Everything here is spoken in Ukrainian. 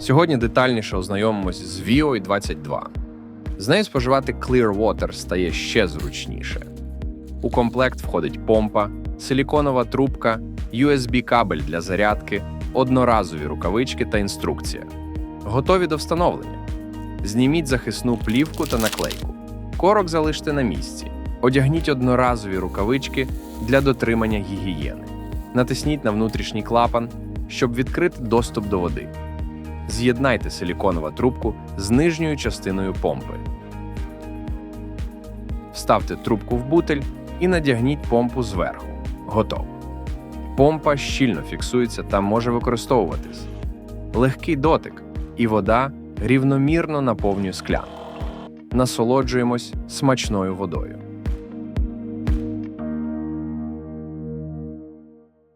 Сьогодні детальніше ознайомимось з VOI 22. З нею споживати Clear Water стає ще зручніше. У комплект входить помпа, силіконова трубка, USB-кабель для зарядки, одноразові рукавички та інструкція. Готові до встановлення. Зніміть захисну плівку та наклейку. Корок залиште на місці. Одягніть одноразові рукавички для дотримання гігієни. Натисніть на внутрішній клапан, щоб відкрити доступ до води. З'єднайте силіконову трубку з нижньою частиною помпи. Вставте трубку в бутель і надягніть помпу зверху. Готово. Помпа щільно фіксується та може використовуватись. Легкий дотик, і вода рівномірно наповнює склянку. Насолоджуємось смачною водою.